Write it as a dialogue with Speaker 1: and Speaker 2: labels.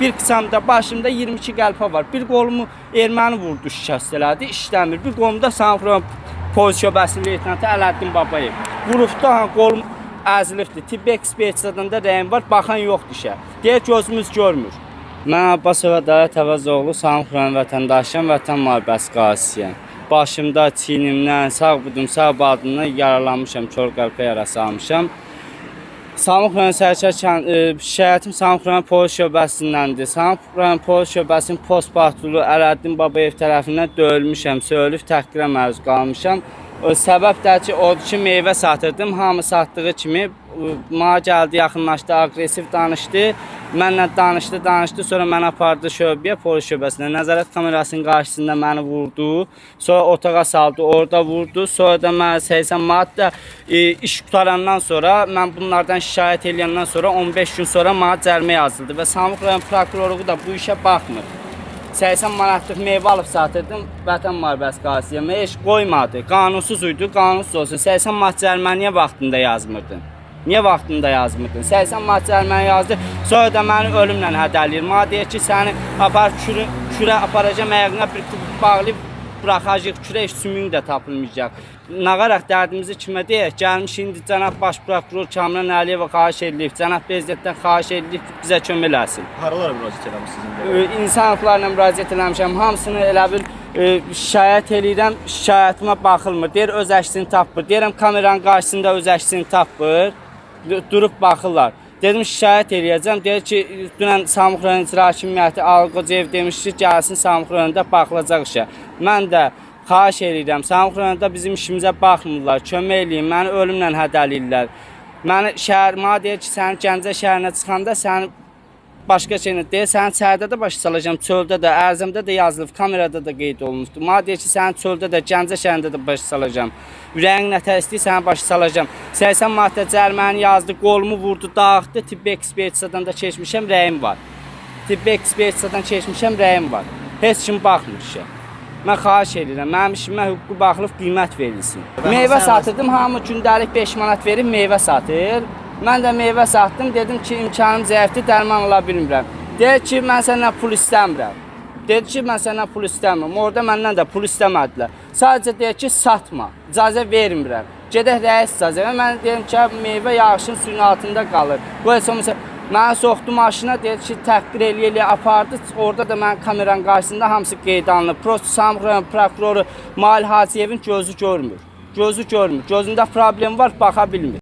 Speaker 1: Bir qıçamda, başımda 22 qəlpə var. Bir qolumu erməni vurdu şikəst elədi, işləmir. Bir qolumda Sanxron polis şöbəsinin leytenantı Ələddin Babayev. Vurubda ha qolum əzilibdir. Tibbi ekspertizadan da rəyim var, baxan yoxdur işə. Deyir gözümüz görmür. Mən Abbasov Ədalət Əvəzoğlu Sanxron vətəndaşıyam, vətən müharibəsi qazisiyəm. Başımda, çiynimdən, sağ budum, sağ badımdan yaralanmışam, kör qəlpə yarası almışam. E, şikayətim Samux rayon polis şöbəsindəndir. Samux rayon polis şöbəsinin post patrulu Ələddin Babayev tərəfindən döyülmüşəm, söyülüb təhqirə məruz qalmışam. Səbəb də ki, odur ki, meyvə satırdım. Hamı satdığı kimi e, mənə gəldi, yaxınlaşdı, aqressiv danışdı. Mənlə danışdı, danışdı, sonra məni apardı şöbəyə, polis şöbəsinə. Nəzarət kamerasının qarşısında məni vurdu. Sonra otağa saldı, orada vurdu. Sonra da mənə 80 manat da e, iş qutarandan sonra mən bunlardan şikayət edəndən sonra 15 gün sonra mənə cərimə yazıldı və Samux rayon prokurorluğu da bu işə baxmır. 80 manatlıq meyvə alıb satırdım Vətən müharibəsi qazisiyəmə heç qoymadı. Qanunsuz idi, qanunsuz olsun. 80 manat cərimə niyə vaxtında yazmırdın? Niyə vaxtında yazmırdın? 80 manat cərimə yazdı. Sonra da məni ölümlə hədələyir. Mənə deyir ki, səni apar kürə, kürə aparacağam ayağına bir kubik bağlayıb buraxacaq. Kürə heç sümüyün də tapılmayacaq. Nağaraq dərdimizi kimə deyək? Gəlmiş indi cənab baş prokuror Kamran Əliyevə xahiş edilib, cənab prezidentdən xahiş edilib bizə kömək eləsin.
Speaker 2: Haralara müraciət eləmisiniz
Speaker 1: insan hüquqlarına müraciət eləmişəm. Hamısını elə bil ə, şikayət eləyirəm. Şikayətimə baxılmır. Deyir öz əksini tapmır. Deyirəm kameranın qarşısında öz əksini tapmır. Du- Durub baxırlar. Dedim şikayət eləyəcəm. Deyir ki, dünən Samux rayon icra hakimiyyəti Alqocev demiş ki, gəlsin Samux rayonunda baxılacaq işə. Mən də xahiş eləyirəm. Samux rayonunda bizim işimizə baxmırlar. Kömək eləyin. Məni ölümlə hədələyirlər. Məni şəhər mənə deyir ki, sən Gəncə şəhərinə çıxanda səni başqa şeylə deyir, sənin çayda da başa salacağam, çöldə də, ərzimdə də yazılıb, kamerada da qeyd olunubdur. Mənə deyir ki, sənin çöldə də, Gəncə şəhərində də başa salacağam. Ürəyin nətər istəyir, səni başa salacağım. 80 maddə cəriməni yazdı, qolumu vurdu, dağıtdı, tibbi ekspertizadan da keçmişəm, rəyim var. Tibbi ekspertizadan keçmişəm, rəyim var. Heç kim baxmır işə. Mən xahiş edirəm, mənim işimə hüquqi baxılıb qiymət verilsin. Meyvə satırdım, hamı gündəlik 5 manat verib meyvə satır. Mən də meyvə satdım, dedim ki, imkanım zəifdir, dərman ala bilmirəm. Deyir ki, mən səndən pul istəmirəm. Dedi ki, mən səndən pul istəmirəm. Orada məndən də pul istəmədilər. Sadəcə deyir ki, satma, icazə vermirəm. Gedək rəis icazə. Mən dedim ki, meyvə yağışın suyun altında qalır. Qoy sonra Mənə soxdu maşına, dedi ki, təhqir eləyə-eləyə apardı. Orada da mən kameranın qarşısında hamısı qeyd alınıb. Prosto Samux rayon prokuroru Mahir Hacıyevin gözü görmür. Gözü görmür. Gözündə problem var, baxa bilmir.